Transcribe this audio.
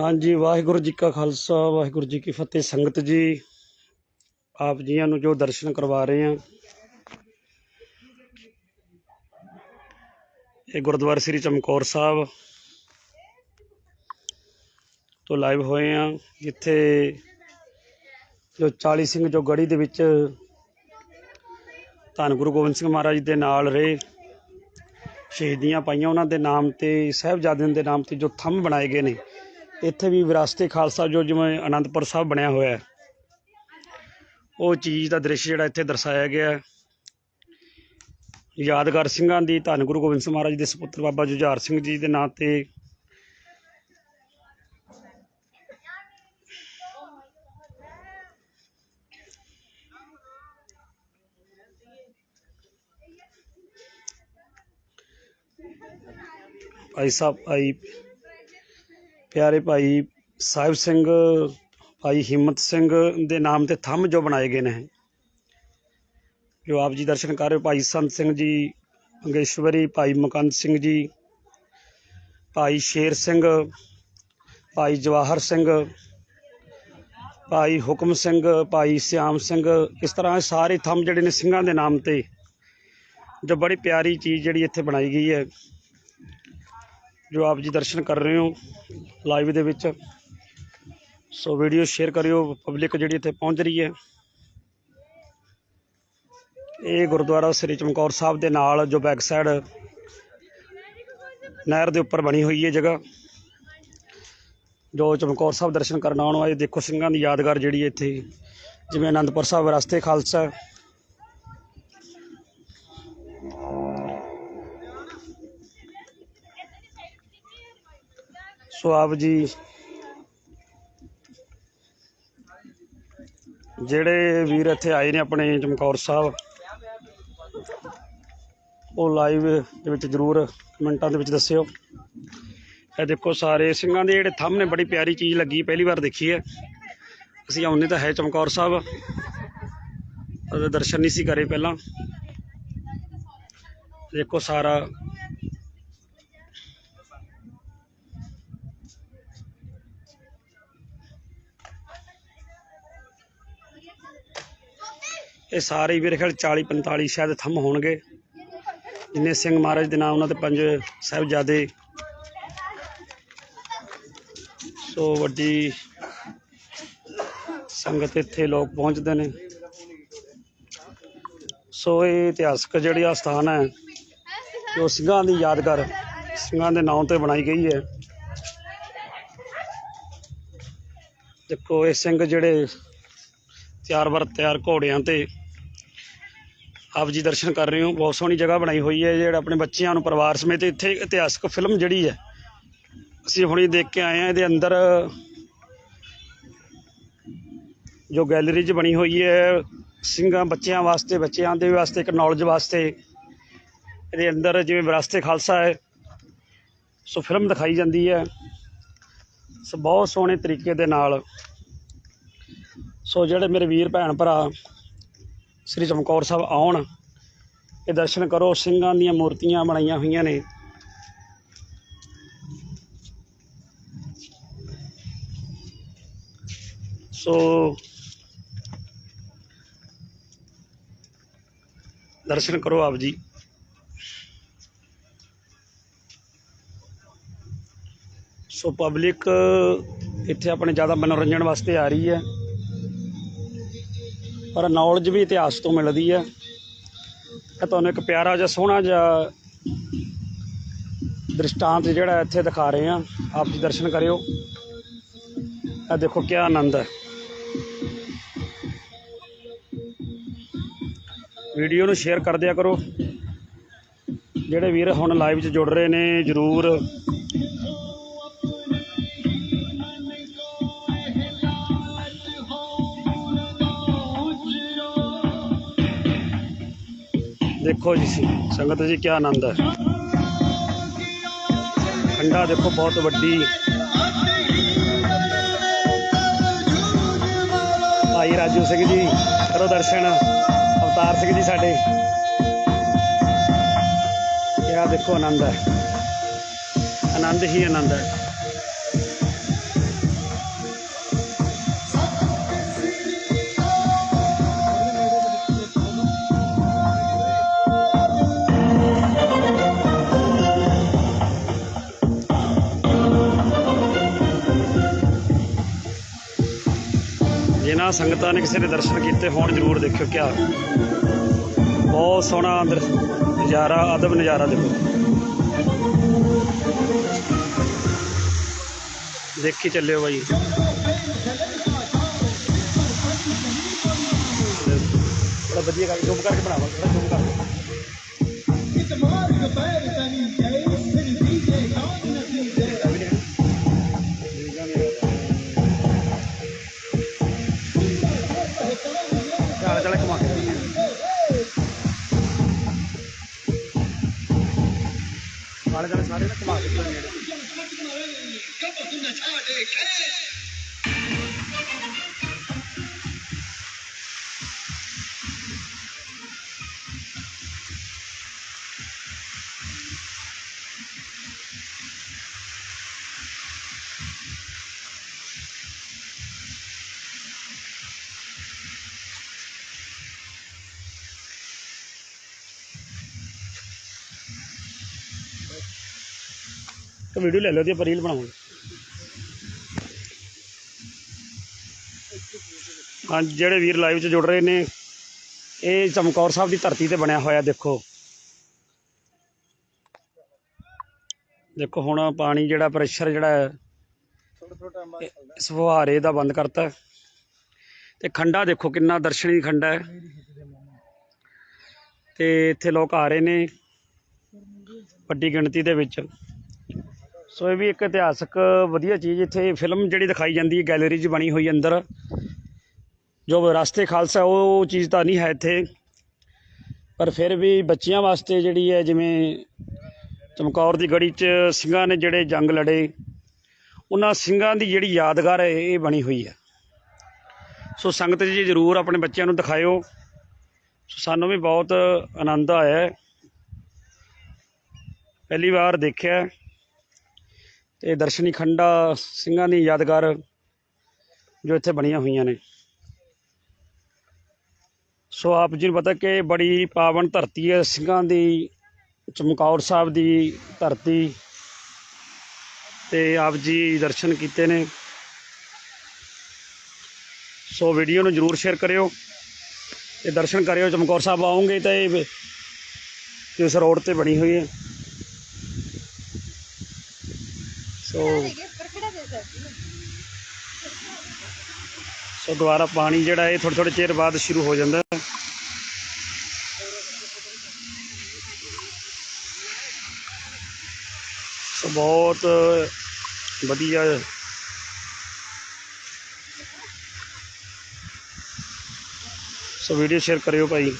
ਹਾਂਜੀ, ਵਾਹਿਗੁਰੂ ਜੀ ਕਾ ਖਾਲਸਾ, ਵਾਹਿਗੁਰੂ ਜੀ ਕੀ ਫਤਿਹ। ਸੰਗਤ ਜੀ, ਆਪ ਜੀਆਂ ਨੂੰ ਜੋ ਦਰਸ਼ਨ ਕਰਵਾ ਰਹੇ ਹਾਂ। ਇਹ ਗੁਰਦੁਆਰਾ ਸ੍ਰੀ ਚਮਕੌਰ ਸਾਹਿਬ ਤੋਂ ਲਾਈਵ ਹੋਏ ਹਾਂ, ਜਿੱਥੇ ਜੋ 40 ਸਿੰਘ ਜੋ ਗੜੀ ਦੇ ਵਿੱਚ ਧੰਨ ਗੁਰੂ ਗੋਬਿੰਦ ਸਿੰਘ ਮਹਾਰਾਜ ਦੇ ਨਾਲ ਰਹੇ। ਸ਼ਹੀਦੀਆਂ ਪਾਈਆਂ ਉਹਨਾਂ ਦੇ ਨਾਮ ਤੇ, ਸਾਹਿਬਜ਼ਾਦਿਆਂ ਦੇ ਨਾਮ ਤੇ ਜੋ ਥੰਮ ਬਣਾਏ ਗਏ ਨੇ। ਇੱਥੇ ਵੀ ਵਿਰਾਸਤੇ ਖਾਲਸਾ ਜੋ ਜਿਵੇਂ ਅਨੰਦਪੁਰ ਸਾਹਿਬ ਬਣਿਆ ਹੋਇਆ ਉਹ ਚੀਜ਼ ਦਾ ਦ੍ਰਿਸ਼ ਜਿਹੜਾ ਇੱਥੇ ਦਰਸਾਇਆ ਗਿਆ ਯਾਦਗਾਰ ਸਿੰਘਾਂ ਦੀ ਧੰਨ ਗੁਰੂ ਗੋਬਿੰਦ ਸਿੰਘ ਮਹਾਰਾਜ ਦੇ ਸੁਪੁੱਤਰ ਬਾਬਾ ਜੁਝਾਰ ਸਿੰਘ ਜੀ ਦੇ ਨਾਂ ਤੇ ਭਾਈ ਸਾਹਿਬ ਭਾਈ ਪਿਆਰੇ ਭਾਈ ਸਾਹਿਬ ਸਿੰਘ, ਭਾਈ ਹਿੰਮਤ ਸਿੰਘ ਦੇ ਨਾਮ ਤੇ ਥੰਮ ਜੋ ਬਣਾਏ ਗਏ ਨੇ। ਜੋ ਆਪ ਜੀ ਦਰਸ਼ਨ ਕਰ ਰਹੇ ਹੋ, ਭਾਈ ਸੰਤ ਸਿੰਘ ਜੀ ਮੰਗੇਸ਼ਵਰੀ ਭਾਈ ਮੁਕੰਦ ਸਿੰਘ ਜੀ, ਭਾਈ ਸ਼ੇਰ ਸਿੰਘ, ਭਾਈ ਜਵਾਹਰ ਸਿੰਘ, ਭਾਈ ਹੁਕਮ ਸਿੰਘ, ਭਾਈ ਸਿਆਮ ਸਿੰਘ, ਇਸ ਤਰ੍ਹਾਂ ਸਾਰੇ ਥੰਮ ਜਿਹੜੇ ਨੇ ਸਿੰਘਾਂ ਦੇ ਨਾਮ ਤੇ, ਜੋ ਬੜੀ ਪਿਆਰੀ ਚੀਜ਼ ਜਿਹੜੀ ਇੱਥੇ ਬਣਾਈ ਗਈ ਹੈ। ਜੋ ਆਪ ਜੀ ਦਰਸ਼ਨ ਕਰ ਰਹੇ ਹੋ ਲਾਈਵ ਦੇ ਵਿੱਚ। ਸੋ ਵੀਡੀਓ ਸ਼ੇਅਰ ਕਰਿਓ, ਪਬਲਿਕ ਜਿਹੜੀ ਇੱਥੇ ਪਹੁੰਚ ਰਹੀ ਹੈ। ਇਹ ਗੁਰਦੁਆਰਾ ਸ੍ਰੀ ਚਮਕੌਰ ਸਾਹਿਬ ਦੇ ਨਾਲ ਜੋ ਬੈਕ ਸਾਈਡ ਨਹਿਰ ਦੇ ਉੱਪਰ ਬਣੀ ਹੋਈ ਹੈ ਜਗ੍ਹਾ। ਜੋ ਚਮਕੌਰ ਸਾਹਿਬ ਦਰਸ਼ਨ ਕਰਨ ਆਉਣ ਵਾਲੇ ਦੇਖੋ ਸਿੰਘਾਂ ਦੀ ਯਾਦਗਾਰ ਜਿਹੜੀ ਹੈ ਇੱਥੇ। ਜਿਵੇਂ ਅਨੰਦਪੁਰ ਸਾਹਿਬ ਰਸਤੇ ਖਾਲਸਾ ਸੋ ਆਪ ਜੀ। ਜਿਹੜੇ ਵੀਰ ਇੱਥੇ ਆਏ ਨੇ ਆਪਣੇ ਚਮਕੌਰ ਸਾਹਿਬ, ਉਹ ਲਾਈਵ ਦੇ ਵਿੱਚ ਜ਼ਰੂਰ ਕਮੈਂਟਾਂ ਦੇ ਵਿੱਚ ਦੱਸਿਓ। ਇਹ ਦੇਖੋ ਸਾਰੇ ਸਿੰਘਾਂ ਦੇ ਜਿਹੜੇ ਥੰਮ ਨੇ, ਬੜੀ ਪਿਆਰੀ ਚੀਜ਼ ਲੱਗੀ, ਪਹਿਲੀ ਵਾਰ ਦੇਖੀ ਹੈ। ਅਸੀਂ ਆਉਂਦੇ ਤਾਂ ਹੈ ਚਮਕੌਰ ਸਾਹਿਬ। ਉਹਦੇ ਦਰਸ਼ਨ ਨਹੀਂ ਸੀ ਕਰੇ ਪਹਿਲਾਂ। ਦੇਖੋ ਸਾਰਾ ਇਹ ਸਾਰੇ ਹੀ ਮੇਰੇ ਖਿਆਲ 40 45 ਸ਼ਾਇਦ ਥੰਮ ਹੋਣਗੇ। ਜਿੰਨੇ ਸਿੰਘ ਮਹਾਰਾਜ ਦੇ ਨਾਮ, ਉਹਨਾਂ ਦੇ ਪੰਜ ਸਾਹਿਬਜ਼ਾਦੇ। ਸੋ ਵੱਡੀ ਸੰਗਤ ਇੱਥੇ ਲੋਕ ਪਹੁੰਚਦੇ ਨੇ। ਸੋ ਇਹ ਇਤਿਹਾਸਕ ਜਿਹੜੀ ਆ ਸਥਾਨ ਹੈ, ਜੋ ਸਿੰਘਾਂ ਦੀ ਯਾਦਗਾਰ, ਸਿੰਘਾਂ ਦੇ ਨਾਮ ਤੇ ਬਣਾਈ ਗਈ ਹੈ। ਦੇਖੋ, ਇਹ ਸਿੰਘ ਜਿਹੜੇ ਤਿਆਰ ਵਰ ਤਿਆਰ ਘੋੜਿਆਂ ਤੇ ਆਪ ਜੀ ਦਰਸ਼ਨ ਕਰ ਰਹੇ ਹੋ। ਬਹੁਤ ਸੋਹਣੀ ਜਗ੍ਹਾ ਬਣਾਈ ਹੋਈ ਹੈ। ਜਿਹੜਾ ਆਪਣੇ ਬੱਚਿਆਂ ਨੂੰ ਪਰਿਵਾਰ ਸਮੇਤ ਇੱਥੇ ਇਤਿਹਾਸਕ ਫਿਲਮ ਜਿਹੜੀ ਹੈ, ਅਸੀਂ ਹੁਣੇ ਦੇਖ ਕੇ ਆਏ ਹਾਂ। ਇਹਦੇ ਅੰਦਰ ਜੋ ਗੈਲਰੀ 'ਚ ਬਣੀ ਹੋਈ ਹੈ, ਸਿੰਘਾਂ ਬੱਚਿਆਂ ਵਾਸਤੇ, ਬੱਚਿਆਂ ਦੇ ਵਾਸਤੇ, ਇੱਕ ਨੌਲੇਜ ਵਾਸਤੇ ਇਹਦੇ ਅੰਦਰ ਜਿਵੇਂ ਵਿਰਾਸਤੇ ਖਾਲਸਾ ਹੈ, ਸੋ ਫਿਲਮ ਦਿਖਾਈ ਜਾਂਦੀ ਹੈ। ਸੋ ਬਹੁਤ ਸੋਹਣੇ ਤਰੀਕੇ ਦੇ ਨਾਲ। ਸੋ ਜਿਹੜੇ ਮੇਰੇ ਵੀਰ ਭੈਣ ਭਰਾ ਸ੍ਰੀ ਚਮਕੌਰ ਸਾਹਿਬ ਆਉਣ। ਇਹ ਦਰਸ਼ਨ ਕਰੋ, ਸਿੰਘਾਂ ਦੀਆਂ ਮੂਰਤੀਆਂ ਬਣਾਈਆਂ ਹੋਈਆਂ ਨੇ। ਸੋ ਦਰਸ਼ਨ ਕਰੋ ਆਪ ਜੀ। ਸੋ ਪਬਲਿਕ ਇੱਥੇ ਆਪਣੇ ਜ਼ਿਆਦਾ ਮਨੋਰੰਜਨ ਵਾਸਤੇ ਆ ਰਹੀ ਹੈ। ਪਰ ਨੌਲੇਜ ਵੀ ਇਤਿਹਾਸ ਤੋਂ ਮਿਲਦੀ ਹੈ। ਇਹ ਤੁਹਾਨੂੰ ਇੱਕ ਪਿਆਰਾ ਜਿਹਾ ਸੋਹਣਾ ਜਿਹਾ ਦ੍ਰਿਸ਼ਟਾਂਤ ਜਿਹੜਾ ਇੱਥੇ ਦਿਖਾ ਰਹੇ ਹਾਂ। ਆਪ ਜੀ ਦਰਸ਼ਨ ਕਰਿਓ। ਇਹ ਦੇਖੋ ਕੀ ਆਨੰਦ ਹੈ। ਵੀਡੀਓ ਨੂੰ ਸ਼ੇਅਰ ਕਰ ਦਿਆ ਕਰੋ। ਜਿਹੜੇ ਵੀਰ ਹੁਣ ਲਾਈਵ 'ਚ ਜੁੜ ਰਹੇ ਨੇ, ਜਰੂਰ ਦੇਖੋ ਜੀ, ਸੰਗਤ ਜੀ ਕੀ ਆਨੰਦ ਹੈ। ਖੰਡਾ ਦੇਖੋ, ਬਹੁਤ ਵੱਡੀ ਭਾਈ ਰਾਜੂ ਸਿੰਘ ਜੀ ਕਰੋ ਦਰਸ਼ਨ, ਅਵਤਾਰ ਸਿੰਘ ਜੀ ਸਾਡੇ। ਇਹ ਦੇਖੋ, ਆਨੰਦ ਹੈ। ਆਨੰਦ ਹੀ ਆਨੰਦ ਹੈ। ਸੰਗਤਾਂ ਨੇ ਕਿਸੇ ਦੇ ਦਰਸ਼ਨ ਕੀਤੇ ਹੋਣ ਜਰੂਰ ਦੇਖਿਓ ਕਿਆ ਬਹੁਤ ਸੋਹਣਾ ਅੰਦਰ ਨਜ਼ਾਰਾ, ਅਦਬ ਨਜ਼ਾਰਾ ਦੇਖੋ। ਦੇਖੀ ਚੱਲਿਓ ਬਾਈ। ਬੜਾ ਵਧੀਆ ਕਰਕੇ ਜ਼ੂਮ ਕਰਕੇ ਬਣਾਵਾ ਥੋੜਾ ਕਰਕੇ। ਆਲੇ ਚਾਲੇ ਸਾਰੇ ਨਾ ਘੁਮਾ ਕੇ ਨੇੜੇ ਤਾਂ ਵੀਡੀਓ ਲੈ ਲਓ ਦੀ ਆਪਾਂ ਰੀਲ ਬਣਾਵਾਂਗੇ। ਹਾਂ ਜਿਹੜੇ ਵੀਰ ਲਾਈਵ 'ਚ ਜੁੜ ਰਹੇ ਨੇ, ਇਹ ਚਮਕੌਰ ਸਾਹਿਬ ਦੀ ਧਰਤੀ ਤੇ ਬਣਿਆ ਹੋਇਆ, ਦੇਖੋ। ਦੇਖੋ, ਹੁਣ ਪਾਣੀ ਜਿਹੜਾ ਪ੍ਰੈਸ਼ਰ ਜਿਹੜਾ ਹੈ ਇਸ ਫੁਹਾਰੇ ਦਾ ਬੰਦ ਕਰਤਾ। ਤੇ ਖੰਡਾ ਦੇਖੋ, ਕਿੰਨਾ ਦਰਸ਼ਨੀ ਖੰਡਾ ਹੈ। ਤੇ ਇੱਥੇ ਲੋਕ ਆ ਰਹੇ ਨੇ ਵੱਡੀ ਗਿਣਤੀ ਦੇ ਵਿੱਚ। ਸੋ ਇਹ ਵੀ ਇੱਕ ਇਤਿਹਾਸਕ ਵਧੀਆ ਚੀਜ਼ ਇੱਥੇ ਫਿਲਮ ਜਿਹੜੀ ਦਿਖਾਈ ਜਾਂਦੀ ਹੈ, ਗੈਲਰੀ 'ਚ ਬਣੀ ਹੋਈ ਅੰਦਰ। ਜੋ ਰਸਤੇ ਖਾਲਸਾ, ਉਹ ਚੀਜ਼ ਤਾਂ ਨਹੀਂ ਹੈ ਇੱਥੇ। ਪਰ ਫਿਰ ਵੀ ਬੱਚਿਆਂ ਵਾਸਤੇ ਜਿਹੜੀ ਹੈ, ਜਿਵੇਂ ਚਮਕੌਰ ਦੀ ਗੜੀ 'ਚ ਸਿੰਘਾਂ ਨੇ ਜਿਹੜੇ ਜੰਗ ਲੜੇ, ਉਹਨਾਂ ਸਿੰਘਾਂ ਦੀ ਜਿਹੜੀ ਯਾਦਗਾਰ ਹੈ, ਇਹ ਬਣੀ ਹੋਈ ਹੈ। ਸੋ ਸੰਗਤ ਜੀ, ਜ਼ਰੂਰ ਆਪਣੇ ਬੱਚਿਆਂ ਨੂੰ ਦਿਖਾਇਓ। ਸੋ ਸਾਨੂੰ ਵੀ ਬਹੁਤ ਆਨੰਦ ਆਇਆ ਪਹਿਲੀ ਵਾਰ ਦੇਖਿਆ ਤੇ ਦਰਸ਼ਨੀ ਖੰਡਾ ਸਿੰਘਾਂ ਦੀ ਯਾਦਗਾਰ ਜੋ ਇੱਥੇ ਬਣੀਆਂ ਹੋਈਆਂ ਨੇ। ਸੋ ਆਪ ਜੀ ਨੂੰ ਪਤਾ ਕਿ ਬੜੀ ਪਾਵਨ ਧਰਤੀ ਹੈ, ਸਿੰਘਾਂ ਦੀ, ਚਮਕੌਰ ਸਾਹਿਬ ਦੀ ਧਰਤੀ ਤੇ ਆਪ ਜੀ ਦਰਸ਼ਨ ਕੀਤੇ ਨੇ। ਸੋ ਵੀਡੀਓ ਨੂੰ ਜਰੂਰ ਸ਼ੇਅਰ ਕਰਿਓ ਤੇ ਦਰਸ਼ਨ ਕਰਿਓ। ਚਮਕੌਰ ਸਾਹਿਬ ਆਉਂਗੇ ਤਾਂ ਇਹ ਇਸ ਰੋਡ ਤੇ ਬਣੀ ਹੋਈ ਹੈ। ਸੋ ਸੋ ਦੁਬਾਰਾ ਪਾਣੀ ਜਿਹੜਾ ਇਹ ਥੋੜੇ ਥੋੜੇ ਚਿਰ ਬਾਅਦ ਸ਼ੁਰੂ ਹੋ ਜਾਂਦਾ ਹੈ। ਸੋ ਬਹੁਤ ਵਧੀਆ ਸੋ ਵੀਡੀਓ ਸ਼ੇਅਰ ਕਰਿਓ ਭਾਈ।